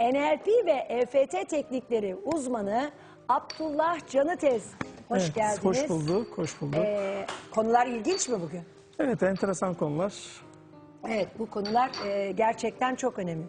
NLP ve EFT teknikleri uzmanı Abdullah Canıtez. Hoş Evet, geldiniz. Hoş bulduk, hoş bulduk. Ee, konular ilginç mi bugün? Evet, enteresan konular. Evet bu konular e, gerçekten çok önemli.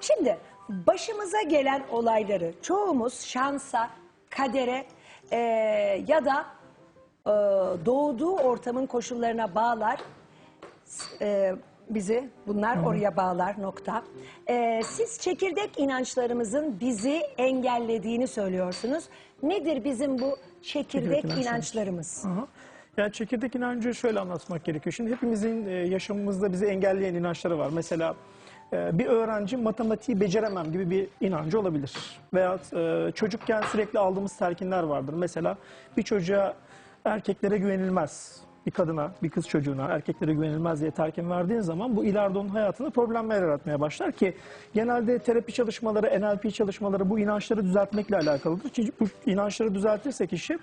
Şimdi başımıza gelen olayları çoğumuz şansa, kadere e, ya da e, doğduğu ortamın koşullarına bağlar. E, bizi bunlar oraya bağlar nokta. E, siz çekirdek inançlarımızın bizi engellediğini söylüyorsunuz. Nedir bizim bu çekirdek, Çekirdek inançlarımız. inançlarımız? Aha. Yani çekirdek inancı şöyle anlatmak gerekiyor. Şimdi hepimizin e, yaşamımızda bizi engelleyen inançları var. Mesela e, bir öğrenci matematiği beceremem gibi bir inancı olabilir. Veya e, çocukken sürekli aldığımız telkinler vardır. Mesela bir çocuğa erkeklere güvenilmez. Bir kadına, bir kız çocuğuna erkeklere güvenilmez diye telkin verdiğin zaman bu ileride onun hayatında problemler yaratmaya başlar ki genelde terapi çalışmaları, NLP çalışmaları bu inançları düzeltmekle alakalıdır. Çünkü bu inançları düzeltirse kişi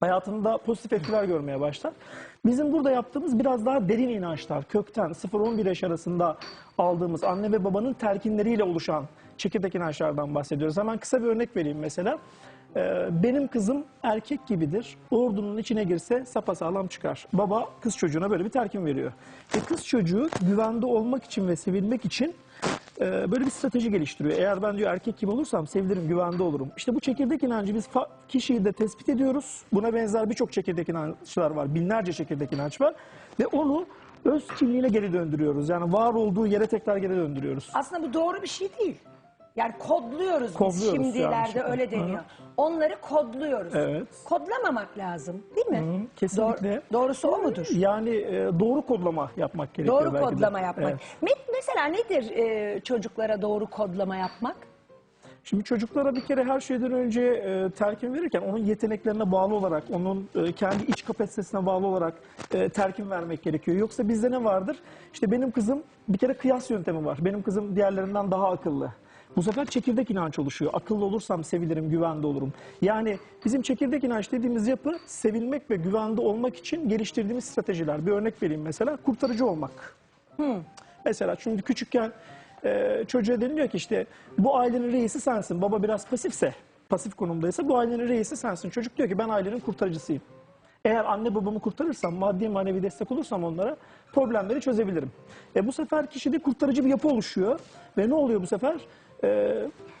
hayatında pozitif etkiler görmeye başlar. Bizim burada yaptığımız biraz daha derin inançlar, kökten 0-11 yaş arasında aldığımız anne ve babanın terkinleriyle oluşan çekirdek inançlardan bahsediyoruz. Hemen kısa bir örnek vereyim mesela. Ee, benim kızım erkek gibidir. Ordunun içine girse sapasağlam çıkar. Baba kız çocuğuna böyle bir terkin veriyor. Ve kız çocuğu güvende olmak için ve sevilmek için e, böyle bir strateji geliştiriyor. Eğer ben diyor erkek gibi olursam sevilirim, güvende olurum. İşte bu çekirdek inancı biz kişiyi de tespit ediyoruz. Buna benzer birçok çekirdek inançlar var. Binlerce çekirdek inanç var. Ve onu öz kimliğine geri döndürüyoruz. Yani var olduğu yere tekrar geri döndürüyoruz. Aslında bu doğru bir şey değil. Yani kodluyoruz, biz Kodluyoruz şimdilerde öyle deniyor. Onları kodluyoruz. Evet. Kodlamamak lazım değil mi? Hı, kesinlikle. Doğru- doğrusu o mudur? Yani e, doğru kodlama yapmak gerekiyor Doğru belki de. kodlama yapmak. Evet. Me- Mesela nedir e, çocuklara doğru kodlama yapmak? Şimdi çocuklara bir kere her şeyden önce e, telkin verirken onun yeteneklerine bağlı olarak, onun e, kendi iç kapasitesine bağlı olarak e, telkin vermek gerekiyor. Yoksa bizde ne vardır? İşte benim kızım bir kere kıyas yöntemi var. Benim kızım diğerlerinden daha akıllı. Bu sefer çekirdek inanç oluşuyor. Akıllı olursam sevilirim, güvende olurum. Yani bizim çekirdek inanç dediğimiz yapı sevilmek ve güvende olmak için geliştirdiğimiz stratejiler. Bir örnek vereyim mesela kurtarıcı olmak. Mesela şimdi küçükken e, çocuğa deniliyor ki işte bu ailenin reisi sensin. Baba biraz pasifse, pasif konumdaysa bu ailenin reisi sensin. Çocuk diyor ki ben ailenin kurtarıcısıyım. Eğer anne babamı kurtarırsam, maddi manevi destek olursam onlara problemleri çözebilirim. E bu sefer kişide kurtarıcı bir yapı oluşuyor ve ne oluyor bu sefer? E,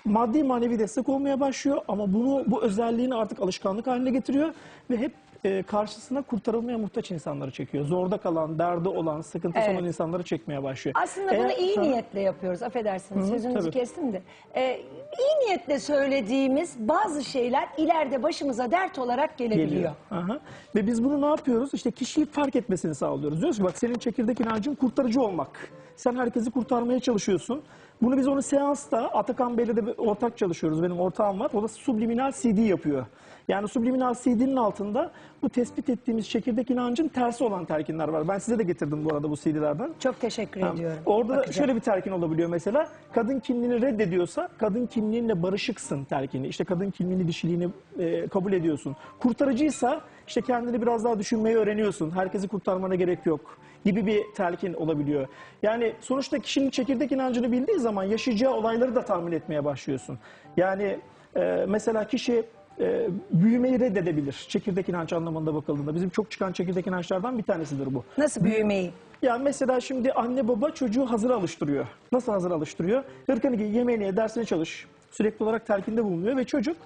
maddi manevi destek olmaya başlıyor ama bunu bu özelliğini artık alışkanlık haline getiriyor ve hep e, karşısına kurtarılmaya muhtaç insanları çekiyor. Zorda kalan, derdi olan, sıkıntısı Evet. olan insanları çekmeye başlıyor. Aslında bunu Eğer- iyi Ha, niyetle yapıyoruz. Affedersiniz sözünüzü tabii. kestim de. E, iyi niyetle söylediğimiz bazı şeyler ileride başımıza dert olarak gelebiliyor. geliyor. Aha. Ve biz bunu ne yapıyoruz? İşte kişiyi fark etmesini sağlıyoruz. Diyoruz ki bak senin çekirdek inancın kurtarıcı olmak. Sen herkesi kurtarmaya çalışıyorsun. Bunu biz onu seansta Atakan Bey'le de ortak çalışıyoruz. Benim ortağım var. O da subliminal CD yapıyor. Yani subliminal CD'nin altında bu tespit ettiğimiz çekirdek inancın tersi olan telkinler var. Ben size de getirdim bu arada bu CD'lerden. Çok teşekkür Tamam. ediyorum. Orada da Bakacağım. şöyle bir telkin olabiliyor mesela. Kadın kimliğini reddediyorsa kadın kimliğinle barışıksın telkini. İşte kadın kimliğini, dişiliğini e, kabul ediyorsun. Kurtarıcıysa işte kendini biraz daha düşünmeyi öğreniyorsun. Herkesi kurtarmana gerek yok gibi bir telkin olabiliyor. Yani sonuçta kişinin çekirdek inancını bildiği zaman yaşayacağı olayları da tahmin etmeye başlıyorsun. Yani e, mesela kişi e, büyümeyi reddedebilir. Çekirdek inanç anlamında bakıldığında. Bizim çok çıkan çekirdek inançlardan bir tanesidir bu. Nasıl büyümeyi? Yani mesela şimdi anne baba çocuğu hazır alıştırıyor. Nasıl hazır alıştırıyor? Hırkanı giy, yemeğini ye, dersine çalış. Sürekli olarak telkinde bulunuyor ve çocuk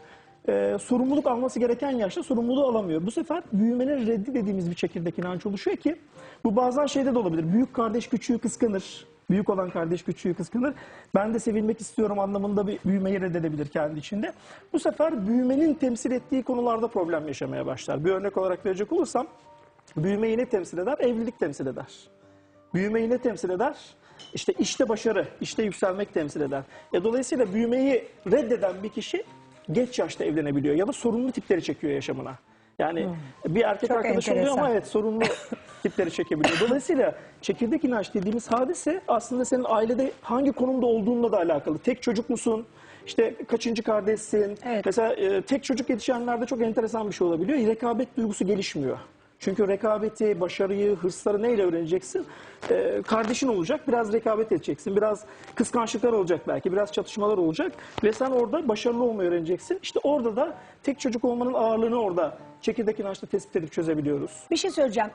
e, sorumluluk alması gereken yaşta sorumluluğu alamıyor. Bu sefer büyümenin reddi dediğimiz bir çekirdek inanç oluşuyor ki bu bazen şeyde de olabilir. Büyük kardeş küçüğü kıskanır. Büyük olan kardeş küçüğü kıskanır. Ben de sevilmek istiyorum anlamında bir büyümeyi reddedebilir kendi içinde. Bu sefer büyümenin temsil ettiği konularda problem yaşamaya başlar. Bir örnek olarak verecek olursam büyümeyi ne temsil eder? Evlilik temsil eder. Büyümeyi ne temsil eder? İşte işte başarı, işte yükselmek temsil eder. E dolayısıyla büyümeyi reddeden bir kişi geç yaşta evlenebiliyor ya da sorunlu tipleri çekiyor yaşamına. Yani bir erkek Çok arkadaş oluyor ama enteresan. evet sorunlu tipleri çekebiliyor. Dolayısıyla çekirdek inanç dediğimiz hadise aslında senin ailede hangi konumda olduğunla da alakalı. Tek çocuk musun? İşte kaçıncı kardeşsin? Evet. Mesela e, tek çocuk yetişenlerde çok enteresan bir şey olabiliyor. Rekabet duygusu gelişmiyor. Çünkü rekabeti, başarıyı, hırsları neyle öğreneceksin? Ee, kardeşin olacak, biraz rekabet edeceksin, biraz kıskançlıklar olacak belki, biraz çatışmalar olacak ve sen orada başarılı olmayı öğreneceksin. İşte orada da tek çocuk olmanın ağırlığını orada çekirdek inançla tespit edip çözebiliyoruz. Bir şey söyleyeceğim.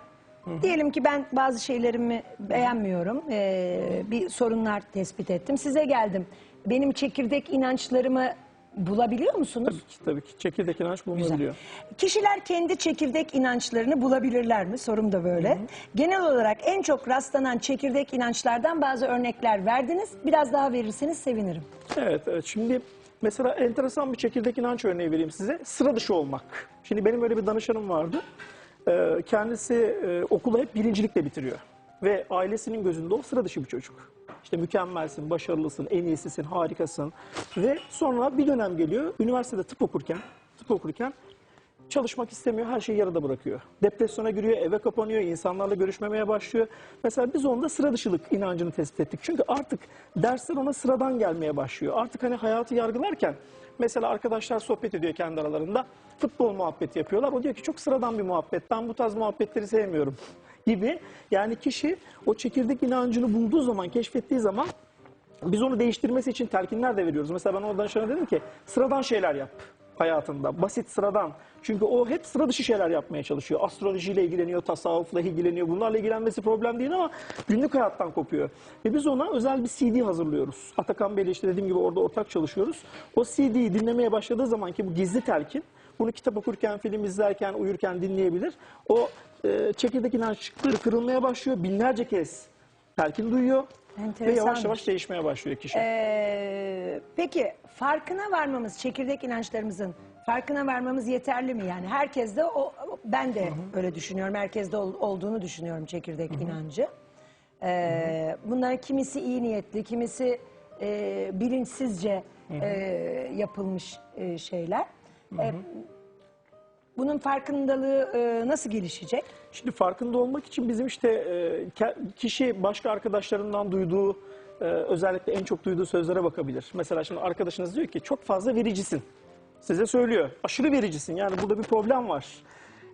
Diyelim ki ben bazı şeylerimi beğenmiyorum. Ee, bir sorunlar tespit ettim. Size geldim. Benim çekirdek inançlarımı bulabiliyor musunuz? Tabii ki, tabii ki çekirdek inanç bulunabiliyor. Kişiler kendi çekirdek inançlarını bulabilirler mi? Sorum da böyle. Genel olarak en çok rastlanan çekirdek inançlardan bazı örnekler verdiniz. Biraz daha verirseniz sevinirim. Evet, evet. Şimdi mesela enteresan bir çekirdek inanç örneği vereyim size. Sıra dışı olmak. Şimdi benim öyle bir danışanım vardı. Ee, kendisi e, okulu hep birincilikle bitiriyor. Ve ailesinin gözünde o sıra dışı bir çocuk. İşte mükemmelsin, başarılısın, en iyisisin, harikasın. Ve sonra bir dönem geliyor, üniversitede tıp okurken, tıp okurken çalışmak istemiyor, her şeyi yarıda bırakıyor. Depresyona giriyor, eve kapanıyor, insanlarla görüşmemeye başlıyor. Mesela biz onda sıra dışılık inancını tespit ettik. Çünkü artık dersler ona sıradan gelmeye başlıyor. Artık hani hayatı yargılarken mesela arkadaşlar sohbet ediyor kendi aralarında. Futbol muhabbeti yapıyorlar. O diyor ki çok sıradan bir muhabbet. Ben bu tarz muhabbetleri sevmiyorum gibi. Yani kişi o çekirdek inancını bulduğu zaman, keşfettiği zaman biz onu değiştirmesi için telkinler de veriyoruz. Mesela ben oradan şuna dedim ki sıradan şeyler yap hayatında. Basit sıradan. Çünkü o hep sıra dışı şeyler yapmaya çalışıyor. Astrolojiyle ilgileniyor, tasavvufla ilgileniyor. Bunlarla ilgilenmesi problem değil ama günlük hayattan kopuyor. Ve biz ona özel bir CD hazırlıyoruz. Atakan Bey'le işte dediğim gibi orada ortak çalışıyoruz. O CD'yi dinlemeye başladığı zaman ki bu gizli telkin. Bunu kitap okurken, film izlerken, uyurken dinleyebilir. O e, çekirdek inançları kırılmaya başlıyor. Binlerce kez telkin duyuyor. Ve yavaş yavaş değişmeye başlıyor kişi. Ee, peki farkına varmamız, çekirdek inançlarımızın farkına varmamız yeterli mi? Yani herkes de, o, ben de öyle düşünüyorum. Herkeste ol- olduğunu düşünüyorum çekirdek inancı. Ee, bunların kimisi iyi niyetli, kimisi e, bilinçsizce e, yapılmış e, şeyler. E, bunun farkındalığı e, nasıl gelişecek? Şimdi farkında olmak için bizim işte e, kişi başka arkadaşlarından duyduğu e, özellikle en çok duyduğu sözlere bakabilir. Mesela şimdi arkadaşınız diyor ki çok fazla vericisin. Size söylüyor. Aşırı vericisin. Yani burada bir problem var.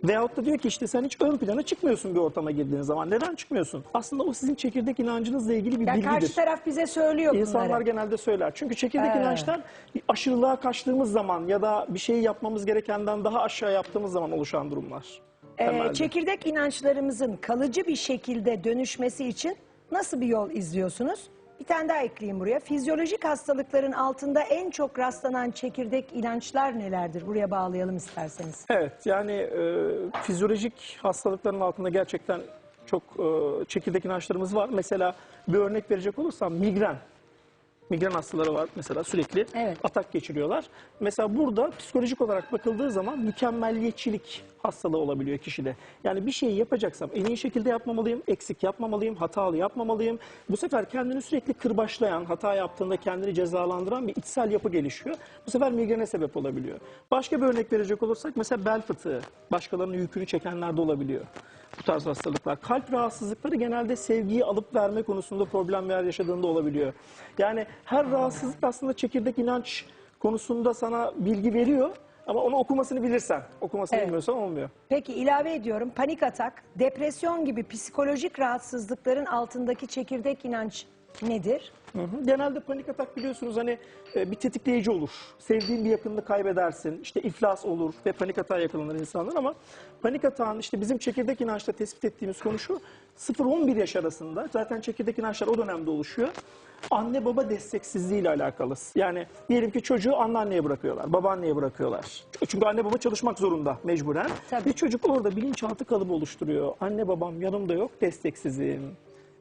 Veyahut da diyor ki işte sen hiç ön plana çıkmıyorsun bir ortama girdiğin zaman. Neden çıkmıyorsun? Aslında o sizin çekirdek inancınızla ilgili bir Ya bilgidir. karşı taraf bize söylüyor İnsanlar bunları. genelde söyler. Çünkü çekirdek Ee. inançlar aşırılığa kaçtığımız zaman ya da bir şeyi yapmamız gerekenden daha aşağı yaptığımız zaman oluşan durumlar. Ee, çekirdek inançlarımızın kalıcı bir şekilde dönüşmesi için nasıl bir yol izliyorsunuz? Bir tane daha ekleyeyim buraya. Fizyolojik hastalıkların altında en çok rastlanan çekirdek inançlar nelerdir? Buraya bağlayalım isterseniz. Evet yani e, fizyolojik hastalıkların altında gerçekten çok e, çekirdek inançlarımız var. Mesela bir örnek verecek olursam migren. Migren hastaları var mesela sürekli Evet. atak geçiriyorlar. Mesela burada psikolojik olarak bakıldığı zaman mükemmelliyetçilik hastalığı olabiliyor kişide. Yani bir şeyi yapacaksam en iyi şekilde yapmamalıyım, eksik yapmamalıyım, hatalı yapmamalıyım. Bu sefer kendini sürekli kırbaçlayan, hata yaptığında kendini cezalandıran bir içsel yapı gelişiyor. Bu sefer migrene sebep olabiliyor. Başka bir örnek verecek olursak mesela bel fıtığı. Başkalarının yükünü çekenlerde olabiliyor. Bu tarz hastalıklar. Kalp rahatsızlıkları genelde sevgiyi alıp verme konusunda problemler yaşadığında olabiliyor. Yani her rahatsızlık aslında çekirdek inanç konusunda sana bilgi veriyor. Ama onu okumasını bilirsen, okumasını Evet. bilmiyorsan olmuyor. Peki ilave ediyorum. Panik atak, depresyon gibi psikolojik rahatsızlıkların altındaki çekirdek inanç nedir? Hı hı. Genelde panik atak biliyorsunuz hani e, bir tetikleyici olur. Sevdiğin bir yakınını kaybedersin. işte iflas olur ve panik atağa yakalanır insanlar ama panik atağın işte bizim çekirdek inançla tespit ettiğimiz konu şu. 0-11 yaş arasında zaten çekirdek inançlar o dönemde oluşuyor. Anne baba desteksizliği ile alakalı. Yani diyelim ki çocuğu anneanneye bırakıyorlar, babaanneye bırakıyorlar. Çünkü anne baba çalışmak zorunda mecburen. Tabii. Bir çocuk orada bilinçaltı kalıbı oluşturuyor. Anne babam yanımda yok, desteksizim.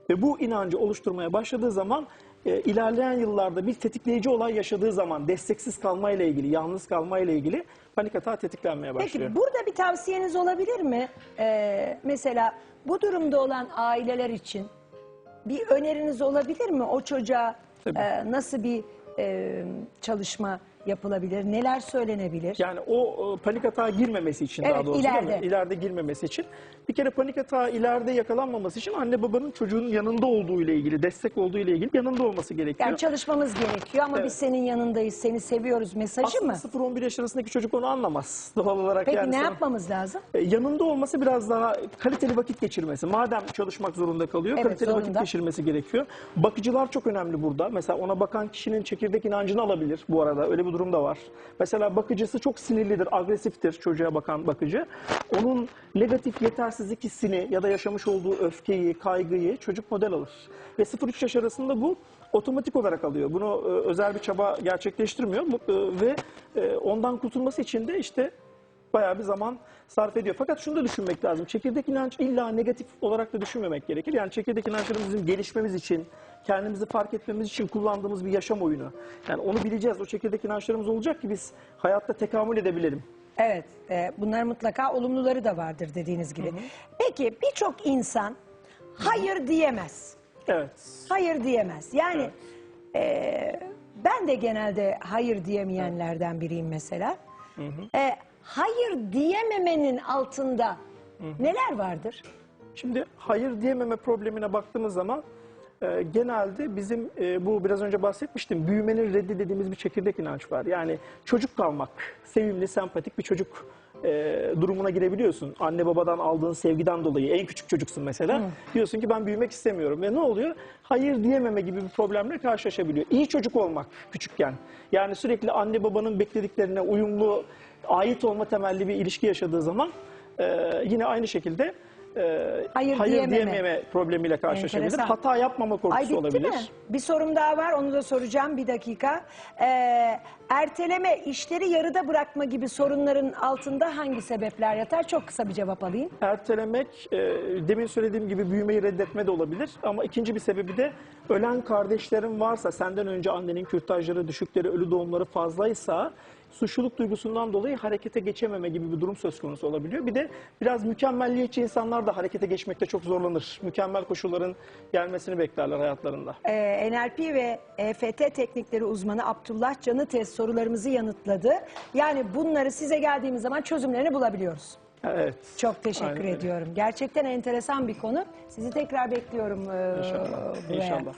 Ve bu inancı oluşturmaya başladığı zaman e, ilerleyen yıllarda bir tetikleyici olay yaşadığı zaman desteksiz kalmayla ilgili, yalnız kalmayla ilgili panik atağı tetiklenmeye başlıyor. Peki burada bir tavsiyeniz olabilir mi? Ee, mesela bu durumda olan aileler için bir öneriniz olabilir mi? O çocuğa Tabii. e, nasıl bir e, çalışma yapılabilir? Neler söylenebilir? Yani o e, panik atağa girmemesi için daha Evet, doğrusu değil mi? ileride. İleride girmemesi için. Bir kere panik atağı ileride yakalanmaması için anne babanın çocuğun yanında olduğu ile ilgili, destek olduğu ile ilgili yanında olması gerekiyor. Yani çalışmamız gerekiyor ama biz senin yanındayız, seni seviyoruz mesajı mı? Aslında 0-11 yaş arasındaki çocuk onu anlamaz doğal olarak. Peki yani ne sana- yapmamız lazım? E, yanında olması biraz daha kaliteli vakit geçirmesi. Madem çalışmak zorunda kalıyor, Evet, kaliteli vakit zorunda. geçirmesi gerekiyor. Bakıcılar çok önemli burada. Mesela ona bakan kişinin çekirdek inancını alabilir bu arada. Öyle bir durum da var. Mesela bakıcısı çok sinirlidir, agresiftir çocuğa bakan bakıcı. Onun negatif yetersizlik hissini ya da yaşamış olduğu öfkeyi, kaygıyı çocuk model alır. Ve 0-3 yaş arasında bu otomatik olarak alıyor. Bunu e, özel bir çaba gerçekleştirmiyor. E, ve e, ondan kurtulması için de işte bayağı bir zaman sarf ediyor. Fakat şunu da düşünmek lazım. Çekirdek inanç illa negatif olarak da düşünmemek gerekir. Yani çekirdek bizim gelişmemiz için, kendimizi fark etmemiz için kullandığımız bir yaşam oyunu. Yani onu bileceğiz. O çekirdek inançlarımız olacak ki biz hayatta tekamül edebilelim. Evet, e, bunlar mutlaka olumluları da vardır dediğiniz gibi. Peki birçok insan hayır diyemez. Evet. Hayır diyemez. Yani e, ben de genelde hayır diyemeyenlerden biriyim mesela. E, hayır diyememenin altında neler vardır? Şimdi hayır diyememe problemine baktığımız zaman e, genelde bizim e, bu biraz önce bahsetmiştim büyümenin reddi dediğimiz bir çekirdek inanç var. Yani çocuk kalmak, sevimli, sempatik bir çocuk e, durumuna girebiliyorsun. Anne babadan aldığın sevgiden dolayı en küçük çocuksun mesela. Diyorsun ki ben büyümek istemiyorum ve ne oluyor? Hayır diyememe gibi bir problemle karşılaşabiliyor. İyi çocuk olmak küçükken. Yani sürekli anne babanın beklediklerine uyumlu, ait olma temelli bir ilişki yaşadığı zaman e, yine aynı şekilde e, Hayır diyememe. diyememe problemiyle karşılaşabilir. Enteresan. Hata yapmama korkusu Ay bitti olabilir. mi? Bir sorum daha var onu da soracağım bir dakika. E, erteleme, işleri yarıda bırakma gibi sorunların altında hangi sebepler yatar? Çok kısa bir cevap alayım. Ertelemek, e, demin söylediğim gibi büyümeyi reddetme de olabilir. Ama ikinci bir sebebi de ölen kardeşlerin varsa, senden önce annenin kürtajları, düşükleri, ölü doğumları fazlaysa suçluluk duygusundan dolayı harekete geçememe gibi bir durum söz konusu olabiliyor. Bir de biraz mükemmelliyetçi insanlar da harekete geçmekte çok zorlanır. Mükemmel koşulların gelmesini beklerler hayatlarında. Ee, NLP ve EFT teknikleri uzmanı Abdullah Canı test sorularımızı yanıtladı. Yani bunları size geldiğimiz zaman çözümlerini bulabiliyoruz. Evet. Çok teşekkür Aynen ediyorum. Gerçekten enteresan bir konu. Sizi tekrar bekliyorum ee, İnşallah. buraya. İnşallah.